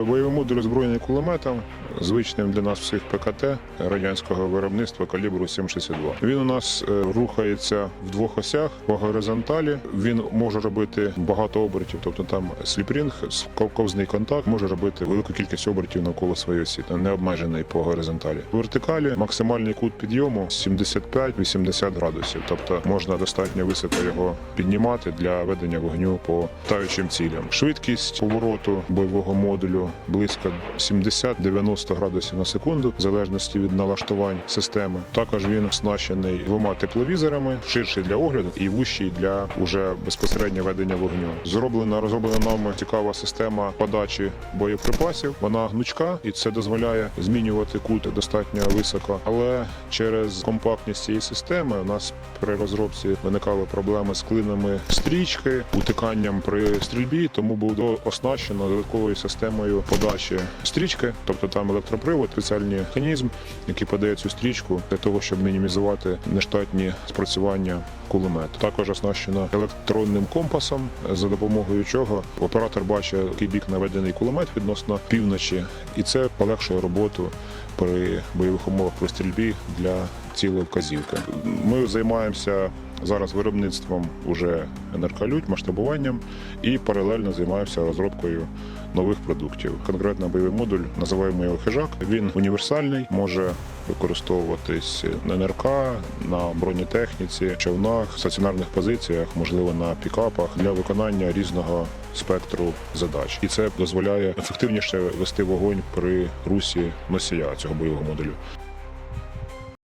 Бойовий модуль озброєний кулеметом, звичним для нас всіх ПКТ радянського виробництва калібру 7,62. Він у нас е, рухається в двох осях по горизонталі. Він може робити багато обертів, тобто там сліпрінг, ковзний контакт може робити велику кількість обертів навколо своєї осі, не обмежений по горизонталі. В вертикалі максимальний кут підйому 75-80 градусів, тобто можна достатньо високо його піднімати для ведення вогню по таючим цілям. Швидкість повороту бойового модулю близько 70-90 градусів на секунду, в залежності від налаштувань системи. Також він оснащений двома тепловізорами, ширший для огляду і вущий для уже безпосередньо ведення вогню. Зроблена розроблена нами цікава система подачі боєприпасів. Вона гнучка і це дозволяє змінювати кут достатньо високо. Але через компактність цієї системи у нас при розробці виникали проблеми з клинами стрічки, утиканням при стрільбі, тому було оснащено додатковою системою подачі стрічки, тобто там електропривод, спеціальний механізм, який подає цю стрічку для того, щоб мінімізувати нештатні спрацювання кулемету. Також оснащено електронним компасом, за допомогою чого оператор бачить, який бік наведений кулемет відносно півночі, і це полегшує роботу при бойових умовах при стрільбі для цілої вказівки. Ми займаємося зараз виробництвом уже НРК-лють, масштабуванням і паралельно займаємося розробкою нових продуктів. Конкретно бойовий модуль називаємо його хижак. Він універсальний, може використовуватись на НРК, на бронетехніці, човнах, стаціонарних позиціях, можливо, на пікапах для виконання різного спектру задач. І це дозволяє ефективніше вести вогонь при русі носія цього бойового модулю.